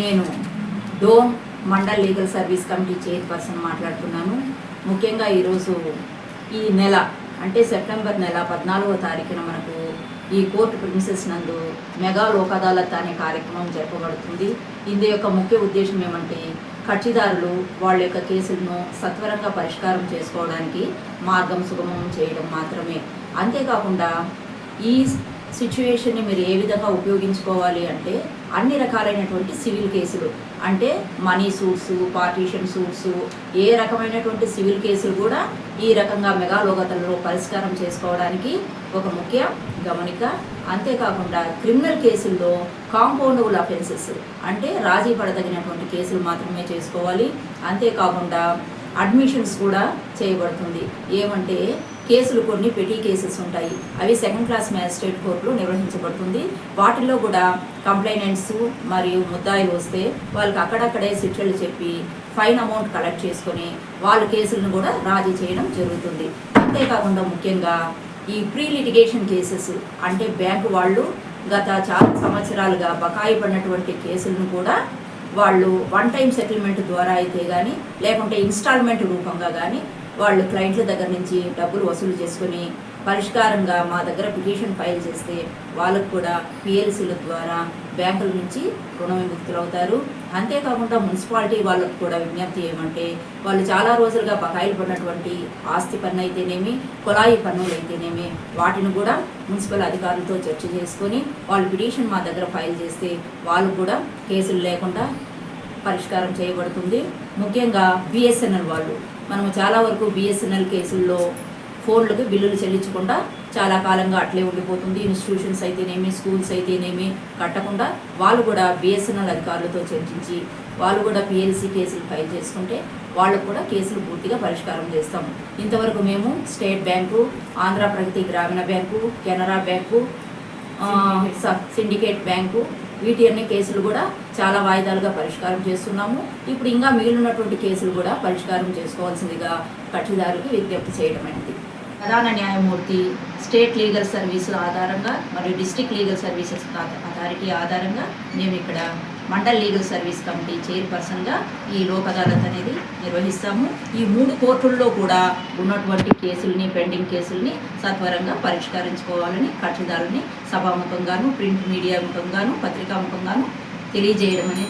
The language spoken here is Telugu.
నేను Dhone mandal legal service committee chairperson మాట్లాడుతున్నాను. ముఖ్యంగా ఈరోజు ఈ నెల అంటే సెప్టెంబర్ నెల పద్నాలుగో తారీఖున మనకు ఈ కోర్టు ప్రిన్సెస్ నందు మెగా లోక్ అదాలత్ అనే కార్యక్రమం జరపబడుతుంది. ఇందు యొక్క ముఖ్య ఉద్దేశం ఏమంటే కక్షిదారులు వాళ్ళ యొక్క కేసులను సత్వరంగా పరిష్కారం చేసుకోవడానికి మార్గం సుగమం చేయడం మాత్రమే. అంతేకాకుండా ఈ సిచ్యువేషన్ని మీరు ఏ విధంగా ఉపయోగించుకోవాలి అంటే అన్ని రకాలైనటువంటి సివిల్ కేసులు. అంటే మనీ సూట్స్ పార్టీషన్ సూట్స్ ఏ రకమైనటువంటి సివిల్ కేసులు కూడా ఈ రకంగా మెగాలోగతలలో పరిష్కారం చేసుకోవడానికి ఒక ముఖ్య గమనిక. అంతేకాకుండా క్రిమినల్ కేసుల్లో కాంపౌండబుల్ అఫెన్సెస్ అంటే రాజీ పడదగినటువంటి కేసులు మాత్రమే చేసుకోవాలి. అంతేకాకుండా అడ్మిషన్స్ కూడా చేయబడుతుంది. ఏమంటే కేసులు కొన్ని పెటీ కేసెస్ ఉంటాయి. అవి సెకండ్ క్లాస్ మ్యాజిస్ట్రేట్ కోర్టులో నిర్వహించబడుతుంది. వాటిల్లో కూడా కంప్లైనెంట్స్ మరియు ముద్దాయిలు వస్తే వాళ్ళకి అక్కడక్కడే శిక్షలు చెప్పి ఫైన్ అమౌంట్ కలెక్ట్ చేసుకొని వాళ్ళ కేసులను కూడా రాజీ చేయడం జరుగుతుంది. అంతేకాకుండా ముఖ్యంగా ఈ ప్రీ లిటిగేషన్ కేసెస్ అంటే బ్యాంకు వాళ్ళు గత చాలా సంవత్సరాలుగా బకాయి పడినటువంటి కేసులను కూడా వాళ్ళు వన్ టైం సెటిల్మెంట్ ద్వారా అయితే కానీ లేకుంటే ఇన్స్టాల్మెంట్ రూపంగా కానీ వాళ్ళు క్లయింట్ల దగ్గర నుంచి డబ్బులు వసూలు చేసుకొని పరిష్కారంగా మా దగ్గర పిటిషన్ ఫైల్ చేస్తే వాళ్ళకు కూడా పిఎల్సీల ద్వారా బ్యాంకుల నుంచి రుణ విముక్తులవుతారు. అంతేకాకుండా మున్సిపాలిటీ వాళ్ళకు కూడా విజ్ఞప్తి ఏమంటే వాళ్ళు చాలా రోజులుగా బకాయిలు పడినటువంటి ఆస్తి పన్ను అయితేనేమి కుళాయి పన్నులు అయితేనేమి వాటిని కూడా మున్సిపల్ అధికారులతో చర్చ చేసుకొని వాళ్ళు పిటిషన్ మా దగ్గర ఫైల్ చేస్తే వాళ్ళు కూడా కేసులు లేకుండా పరిష్కారం చేయబడుతుంది. ముఖ్యంగా బిఎస్ఎన్ఎల్ వాళ్ళు. మనము చాలా వరకు బిఎస్ఎన్ఎల్ కేసుల్లో ఫోన్లకు బిల్లులు చెల్లించకుండా చాలా కాలంగా అట్లే ఉండిపోతుంది. ఇన్స్టిట్యూషన్స్ అయితేనేమి స్కూల్స్ అయితేనేమి కట్టకుండా వాళ్ళు కూడా బిఎస్ఎన్ఎల్ అధికారులతో చర్చించి వాళ్ళు కూడా పిఎల్సీ కేసులు ఫైల్ చేసుకుంటే వాళ్ళకు కూడా కేసులు పూర్తిగా పరిష్కారం చేస్తాం. ఇంతవరకు మేము state bank Andhra Pragathi Grameena bank Canara bank స- సిండికేట్ బ్యాంకు వీటి అన్ని కేసులు కూడా చాలా వాయిదాలుగా పరిష్కారం చేస్తున్నాము. ఇప్పుడు ఇంకా మిగిలినటువంటి కేసులు కూడా పరిష్కారం చేసుకోవాల్సిందిగా కక్షిదారులకు విజ్ఞప్తి చేయడం అనేది ప్రధాన న్యాయమూర్తి స్టేట్ లీగల్ సర్వీసుల ఆధారంగా మరియు డిస్టిక్ లీగల్ సర్వీసెస్ అథారిటీ ఆధారంగా మేము ఇక్కడ మండల్ లీగల్ సర్వీస్ కమిటీ చైర్పర్సన్గా ఈ లోక్ అదాలత్ అనేది నిర్వహిస్తాము. ఈ మూడు కోర్టుల్లో కూడా ఉన్నటువంటి కేసుల్ని పెండింగ్ కేసుల్ని సత్వరంగా పరిష్కరించుకోవాలని కక్షిదారుని సభాముఖంగాను ప్రింట్ మీడియా ముఖంగాను పత్రికాముఖంగాను తెలియజేయడం అనేది